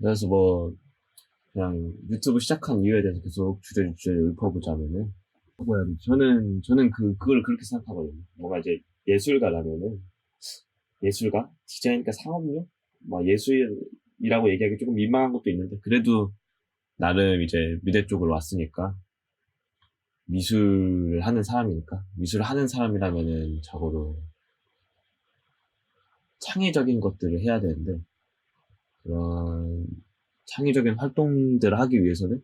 그래서 뭐 그냥 유튜브 시작한 이유에 대해서 계속 주제주제 읊어보자면은 뭐야 저는 저는 그 그걸 그렇게 생각하거든요. 뭔가 이제 예술가라면은 예술가? 디자인과 상업용? 뭐 예술이라고 얘기하기 조금 민망한 것도 있는데 그래도 나름 이제 미대 쪽으로 왔으니까 미술을 하는 사람이니까 미술을 하는 사람이라면은 적어도 창의적인 것들을 해야 되는데 그런 창의적인 활동들을 하기 위해서는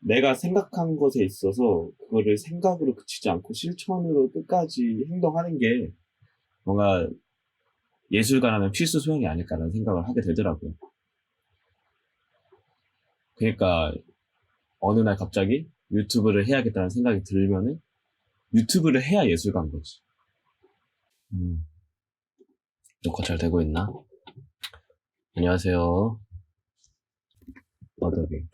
내가 생각한 것에 있어서 그거를 생각으로 그치지 않고 실천으로 끝까지 행동하는 게 뭔가 예술가라면 필수 소양이 아닐까라는 생각을 하게 되더라고요. 그러니까 어느 날 갑자기 유튜브를 해야겠다는 생각이 들면은 유튜브를 해야 예술가인 거지. 음. 녹화 잘 되고 있나? 안녕하세요. 어더비.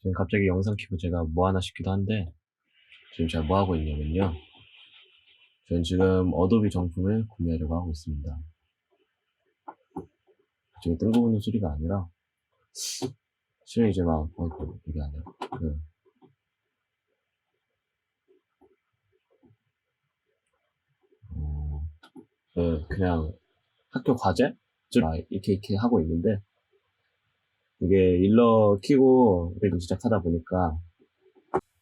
지금 갑자기 영상 키고 제가 뭐 하나 싶기도 한데, 지금 제가 뭐 하고 있냐면요. 저는 지금 어도비 정품을 구매하려고 하고 있습니다. 지금 뜬거 보는 소리가 아니라, 실은 이제 막, 어이구, 이게 아니라, 그, 어, 그, 그냥 학교 과제? 막 이렇게 이렇게 하고 있는데, 이게 일러 키고 그래도 시작하다 보니까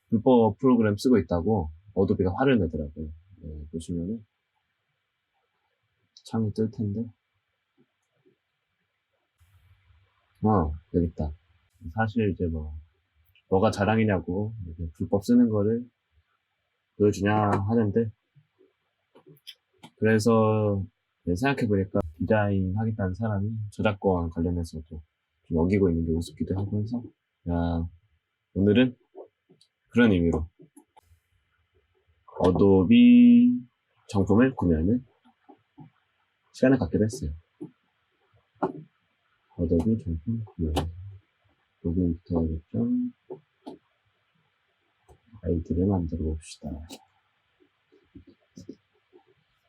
불법 프로그램 쓰고 있다고 어도비가 화를 내더라고요. 네, 보시면은 창이 뜰 텐데. 어, 여기 있다. 사실 이제 뭐, 뭐가 자랑이냐고 불법 쓰는 거를 보여주냐 하는데, 그래서 네, 생각해보니까 디자인 하겠다는 사람이 저작권 관련해서도 좀 어기고 있는 게 우습기도 하고 해서, 야, 오늘은 그런 의미로 어도비 정품을 구매하는 시간을 갖기로 했어요. 어도비 정품 구매. 로그인부터 하겠죠. 아이디를 만들어 봅시다.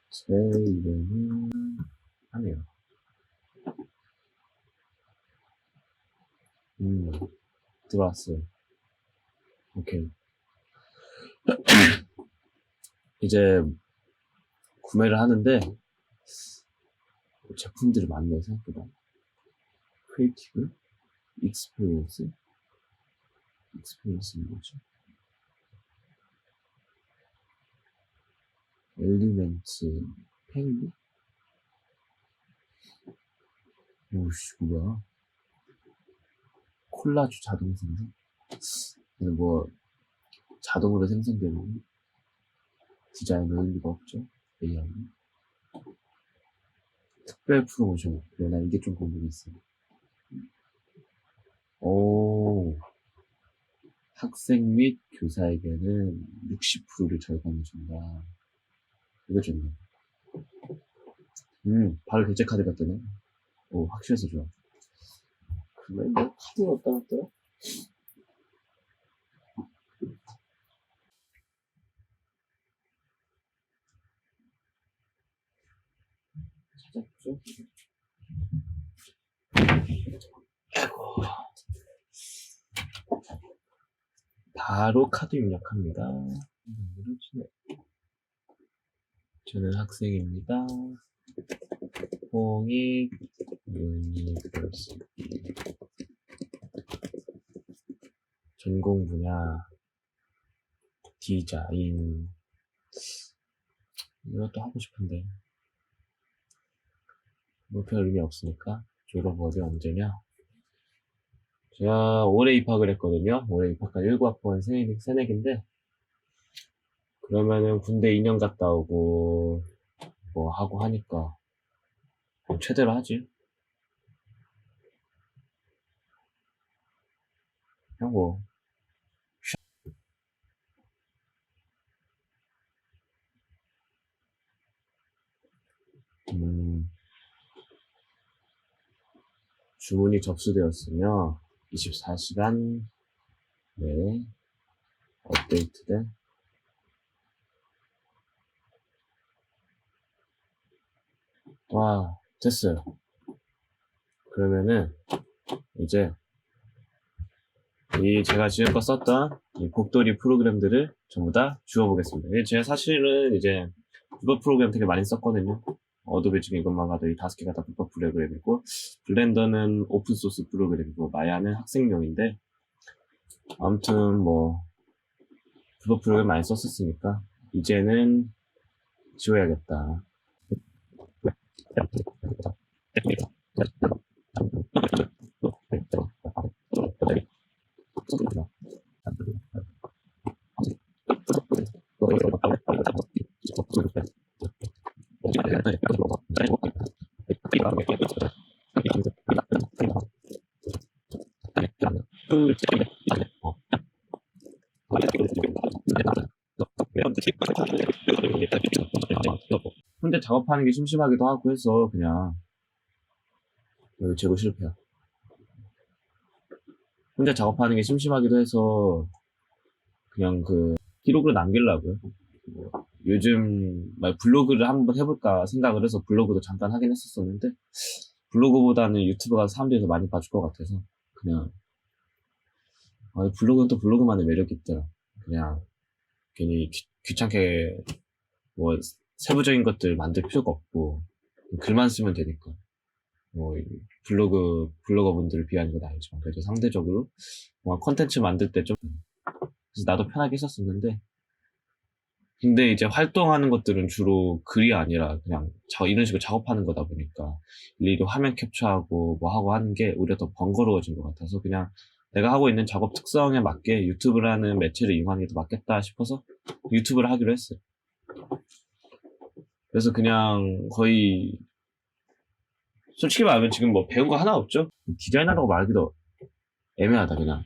제 이름은 하네요. 음, 들어왔어요. 오케이. 이제 구매를 하는데 제품들이 많네요 생각보다. 크리에이티브, 익스페리언스, 익스페리언스는 뭐지? 엘리멘트, 펭귄? 오씨 뭐야? 콜라주 자동 생성? 이거 뭐 자동으로 생성되는 디자인은 의미가 없죠. AI. 특별 프로모션. 그래, 난 이게 좀 궁금했어. 오. 학생 및 교사에게는 60%를 절감해 준다. 이거 좋네. 음, 바로 결제 카드가 뜨네. 오, 확실해서 좋아. 그러면 뭐 카드 어디다 놨더라? 찾았죠? 아이고. 바로 카드 입력합니다. 저는 학생입니다. 홍익 유니버시티 전공 분야 디자인 이것도 하고 싶은데. 뭐별 의미 없으니까 졸업 어디 언제냐? 제가 올해 입학을 했거든요. 올해 입학한 19학번 새내기, 새내기인데 그러면은 군대 2년 갔다 오고 뭐 하고 하니까 뭐 최대로 하지 그냥 뭐 음, 주문이 접수되었으며 24시간 내에 업데이트된 와 됐어요. 그러면은 이제 이 제가 지금껏 썼던 이 복돌이 프로그램들을 전부 다 지워보겠습니다. 제가 사실은 이제 불법 프로그램 되게 많이 썼거든요. 어도비 중에 이것만 봐도 이 다섯 개가 다 불법 프로그램이고 블렌더는 오픈소스 프로그램이고 마야는 학생용인데 아무튼 뭐 불법 프로그램 많이 썼었으니까 이제는 지워야겠다. 혼자 작업하는 게 심심하기도 하고 해서 그냥 이거 재고 실패야. 혼자 작업하는 게 심심하기도 해서 그냥 그 기록을 남기려고요. 뭐 요즘 막 블로그를 한번 해볼까 생각을 해서 블로그도 잠깐 하긴 했었었는데 블로그보다는 유튜브가 사람들이 더 많이 봐줄 것 같아서 그냥 아, 블로그는 또 블로그만의 매력이 있더라. 그냥 괜히 귀, 귀찮게 뭐 세부적인 것들 만들 필요가 없고 글만 쓰면 되니까 뭐이 블로그 블로거 분들을 비하는 건 아니지만 그래도 상대적으로 뭔가 컨텐츠 만들 때 좀 그래서 나도 편하게 했었었는데 근데 이제 활동하는 것들은 주로 글이 아니라 그냥 자- 이런 식으로 작업하는 거다 보니까 일일이 화면 캡처하고 뭐 하고 하는 게 오히려 더 번거로워진 것 같아서 그냥 내가 하고 있는 작업 특성에 맞게 유튜브라는 매체를 이용하는 게 더 맞겠다 싶어서 유튜브를 하기로 했어요. 그래서 그냥 거의 솔직히 말하면 지금 뭐 배운 거 하나 없죠? 디자이너라고 말하기도 애매하다 그냥.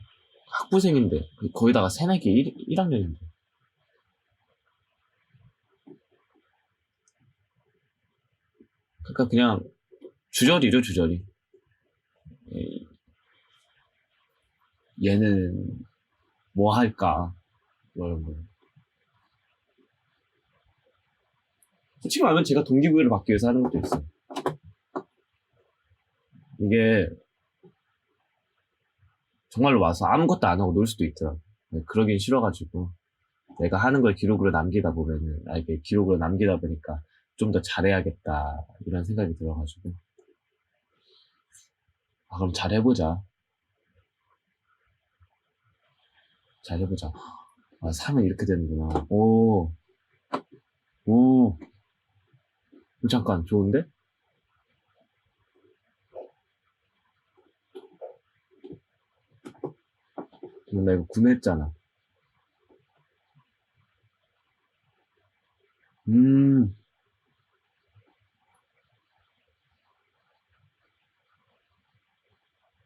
학부생인데 거기다가 새내기 1, 학년인데. 그러니까 그냥 주저리죠 주저리. 에, 얘는 뭐 할까? 뭐 이런 거. 솔직히 말하면 제가 동기부여를 받기 위해서 하는 것도 있어요 이게 정말로 와서 아무것도 안 하고 놀 수도 있더라고. 요 그러긴 싫어가지고 내가 하는 걸 기록으로 남기다 보면은 아 이게 기록으로 남기다 보니까 좀 더 잘해야겠다 이런 생각이 들어가지고 아 그럼 잘해보자. 잘해보자. 아 사면 이렇게 되는구나. 오, 오, 잠깐 좋은데? 음, 나 이거 구매했잖아. 음,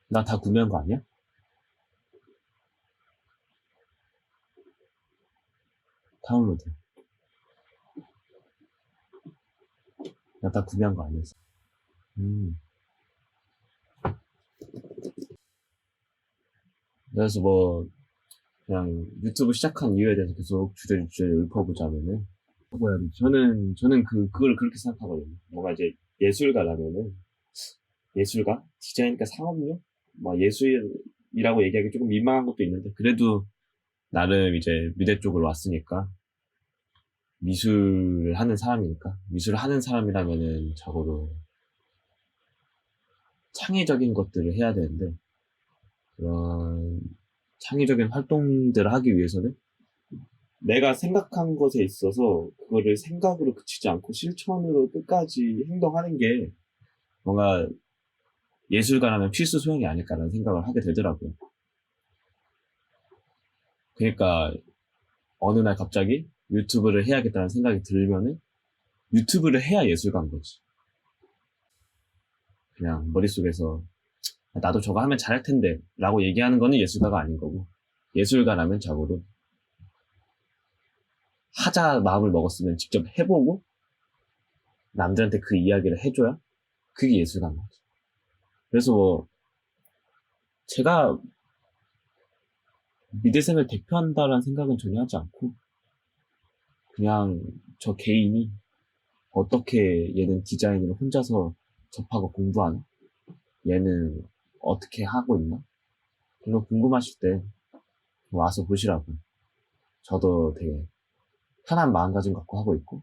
나 다 구매한 거 아니야? 다운로드. 나 다 구매한 거 아니었어. 음. 그래서 뭐, 그냥 유튜브 시작한 이유에 대해서 계속 주저주저 읊어보자면은, 뭐야, 저는, 저는 그, 그걸 그렇게 생각하거든요. 뭔가 이제 예술가라면은, 예술가? 디자인가 상업용? 뭐 예술이라고 얘기하기 조금 민망한 것도 있는데, 그래도 나름 이제 미대 쪽으로 왔으니까, 미술을 하는 사람이니까, 미술을 하는 사람이라면은 적어도 창의적인 것들을 해야 되는데, 그런 창의적인 활동들을 하기 위해서는 내가 생각한 것에 있어서 그거를 생각으로 그치지 않고 실천으로 끝까지 행동하는 게 뭔가 예술가라면 필수 소양이 아닐까라는 생각을 하게 되더라고요. 그러니까 어느 날 갑자기 유튜브를 해야겠다는 생각이 들면은 유튜브를 해야 예술가인 거지. 그냥 머릿속에서 나도 저거 하면 잘할 텐데 라고 얘기하는 거는 예술가가 아닌 거고 예술가라면 적어도 하자 마음을 먹었으면 직접 해보고 남들한테 그 이야기를 해줘야 그게 예술가인 거죠. 그래서 뭐 제가 미대생을 대표한다라는 생각은 전혀 하지 않고 그냥 저 개인이 어떻게 얘는 디자인을 혼자서 접하고 공부하나 얘는 어떻게 하고 있나? 그런 거 궁금하실 때 와서 보시라고. 저도 되게 편한 마음가짐 갖고 하고 있고.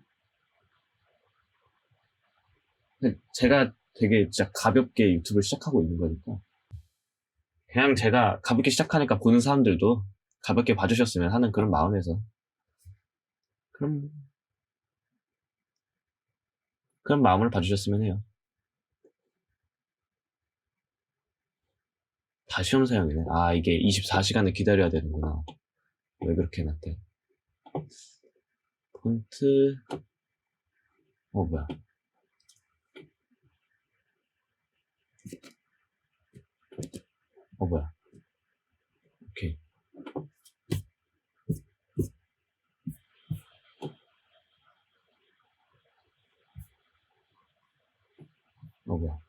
제가 되게 진짜 가볍게 유튜브를 시작하고 있는 거니까. 그냥 제가 가볍게 시작하니까 보는 사람들도 가볍게 봐주셨으면 하는 그런 마음에서. 그럼, 그런 마음을 봐주셨으면 해요. 다 시험 사용이네. 아, 이게 24시간을 기다려야 되는구나. 왜 그렇게 해놨대? 폰트, 어, 뭐야. 어, 뭐야. 오케이. 어, 뭐야.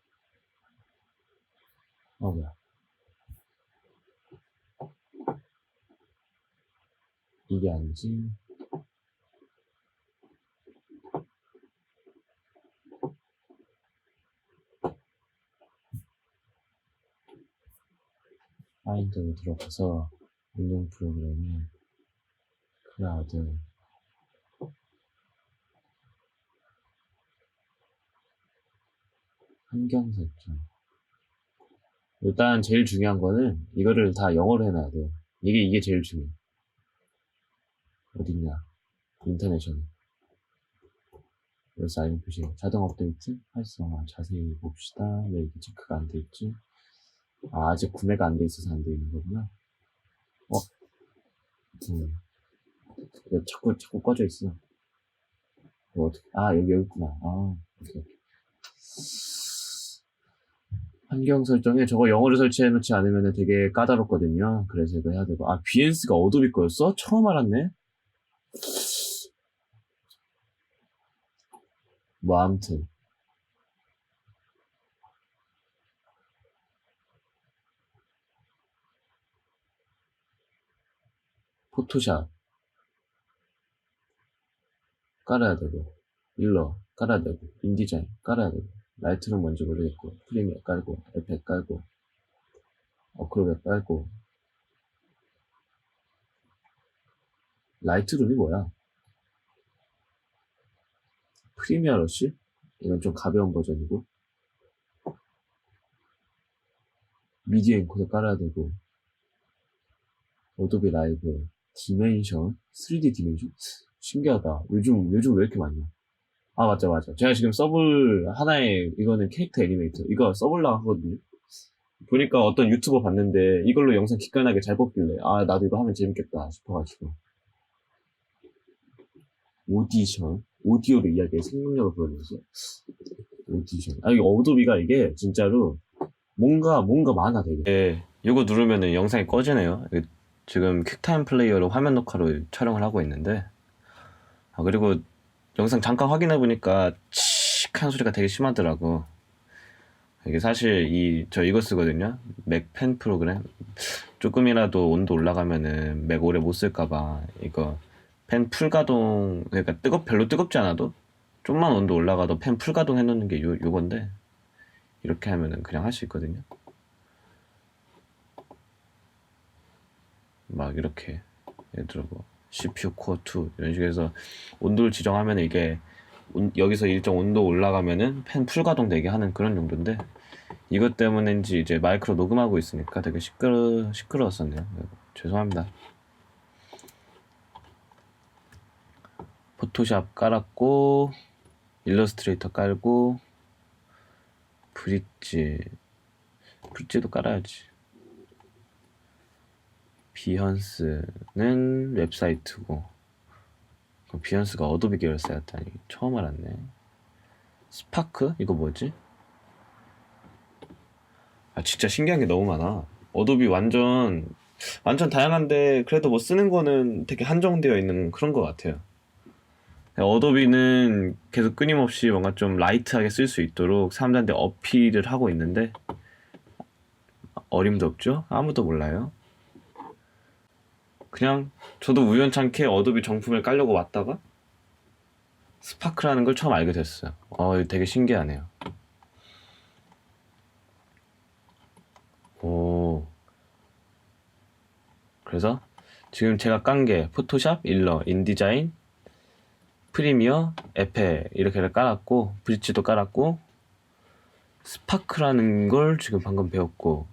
어, 뭐야. 이게 아니지. 파인더로 들어가서 운영 프로그램에 클라우드 환경 설정 일단 제일 중요한 거는 이거를 다 영어로 해놔야 돼요. 이게 이게 제일 중요해. 어딨냐? 인터내셔널. 여기서 알림 표시 자동 업데이트 활성화 자세히 봅시다. 왜 이게 체크가 안 돼 있지? 아, 아직 구매가 안 돼 있어서 안 돼 있는 거구나. 어? 음. 왜 자꾸, 자꾸 꺼져 있어. 이거 어떻게, 아, 여기, 여기 있구나. 아, 오케이, 오케이. 환경 설정에 저거 영어로 설치해 놓지 않으면 되게 까다롭거든요. 그래서 이거 해야 되고. 아, 비엔스가 어도비 거였어? 처음 알았네? 뭐, 아무튼. 포토샵 깔아야 되고 일러 깔아야 되고 인디자인 깔아야 되고 라이트룸 뭔지 모르겠고 프리미어 깔고 에펙 깔고 어크로벳 깔고 라이트룸이 뭐야? 프리미어 러시? 이건 좀 가벼운 버전이고. 미디어 인코더 깔아야 되고. 어도비 라이브 디멘션 3D 디멘션? 신기하다. 요즘 요즘 왜 이렇게 많냐? 아 맞죠 맞죠 제가 지금 써볼 하나의 이거는 캐릭터 애니메이터. 이거 써볼라 하거든요. 보니까 어떤 유튜버 봤는데 이걸로 영상 기깔나게 잘 뽑길래 아 나도 이거 하면 재밌겠다 싶어가지고. 오디션 오디오로 이야기의 생명력을 보여줘서. 오디션. 아 이게 어도비가 이게 진짜로 뭔가 뭔가 많아 되게. 네 이거 누르면은 영상이 꺼지네요. 지금 퀵타임 플레이어로 화면 녹화로 촬영을 하고 있는데. 아 그리고 영상 잠깐 확인해 보니까 칙한 소리가 되게 심하더라고. 이게 사실 이 저 이거 쓰거든요. 맥 펜 프로그램. 조금이라도 온도 올라가면은 맥 오래 못 쓸까봐 이거 펜 풀가동 그러니까 뜨겁 별로 뜨겁지 않아도 좀만 온도 올라가도 펜 풀가동 해놓는 게 요, 요건데 이렇게 하면은 그냥 할 수 있거든요 막 이렇게 예를 들어 뭐 CPU 코어 2 이런 해서 온도를 지정하면 이게 온- 여기서 일정 온도 올라가면은 펜 풀가동 되게 하는 그런 정도인데 이것 때문인지 이제 마이크로 녹음하고 있으니까 되게 시끄러 시끄러웠었네요. 네, 죄송합니다. 포토샵 깔았고 일러스트레이터 깔고 브릿지 브릿지도 깔아야지. 비현스는 웹사이트고 그 비현스가 어도비 계열사였다니 처음 알았네 스파크? 이거 뭐지? 아 진짜 신기한 게 너무 많아 어도비 완전 완전 다양한데 그래도 뭐 쓰는 거는 되게 한정되어 있는 그런 것 같아요 네, 어도비는 계속 끊임없이 뭔가 좀 라이트하게 쓸 수 있도록 사람들한테 어필을 하고 있는데 어림도 없죠? 아무도 몰라요. 그냥 저도 우연찮게 어도비 정품을 깔려고 왔다가 스파크라는 걸 처음 알게 됐어요. 어, 되게 신기하네요. 오. 그래서 지금 제가 깐 게 포토샵, 일러, 인디자인, 프리미어, 에페 이렇게를 깔았고 브릿지도 깔았고 스파크라는 걸 지금 방금 배웠고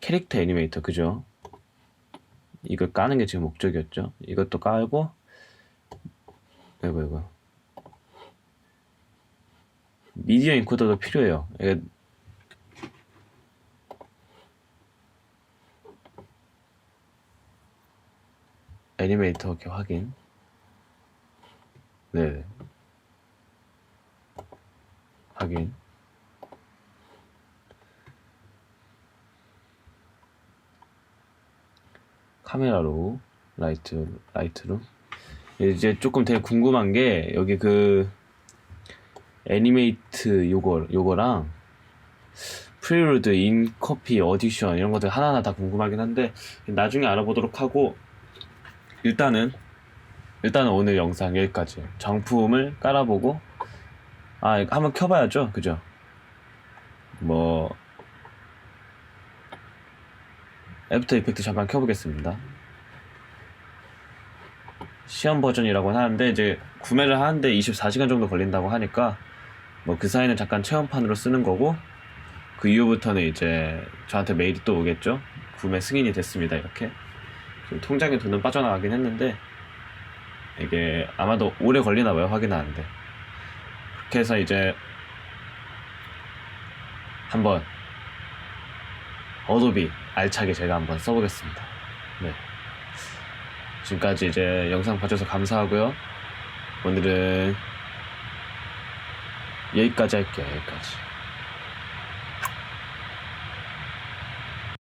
캐릭터 애니메이터 그죠? 이걸 까는 게 지금 목적이었죠. 이것도 깔고 이거 이거 미디어 인코더도 필요해요. 애니메이터 이렇게 확인. 네. 확인. 카메라로 라이트 라이트로 이제 조금 되게 궁금한 게 여기 그 애니메이트 요거 요거랑 프리로드 인커피 어디션 이런 것들 하나하나 다 궁금하긴 한데 나중에 알아보도록 하고 일단은 일단은 오늘 영상 여기까지. 정품을 깔아보고 아 한번 켜봐야죠. 그죠? 뭐 애프터 이펙트 잠깐 켜보겠습니다. 시험 버전이라고 하는데 이제 구매를 하는데 24시간 정도 걸린다고 하니까 뭐 그 사이는 잠깐 체험판으로 쓰는 거고 그 이후부터는 이제 저한테 메일이 또 오겠죠? 구매 승인이 됐습니다 이렇게 통장에 돈은 빠져나가긴 했는데 이게 아마도 오래 걸리나 봐요 확인하는데 그렇게 해서 이제 한번 어도비 알차게 제가 한번 써보겠습니다. 네. 지금까지 이제 영상 봐줘서 감사하고요. 오늘은 여기까지 할게요 여기까지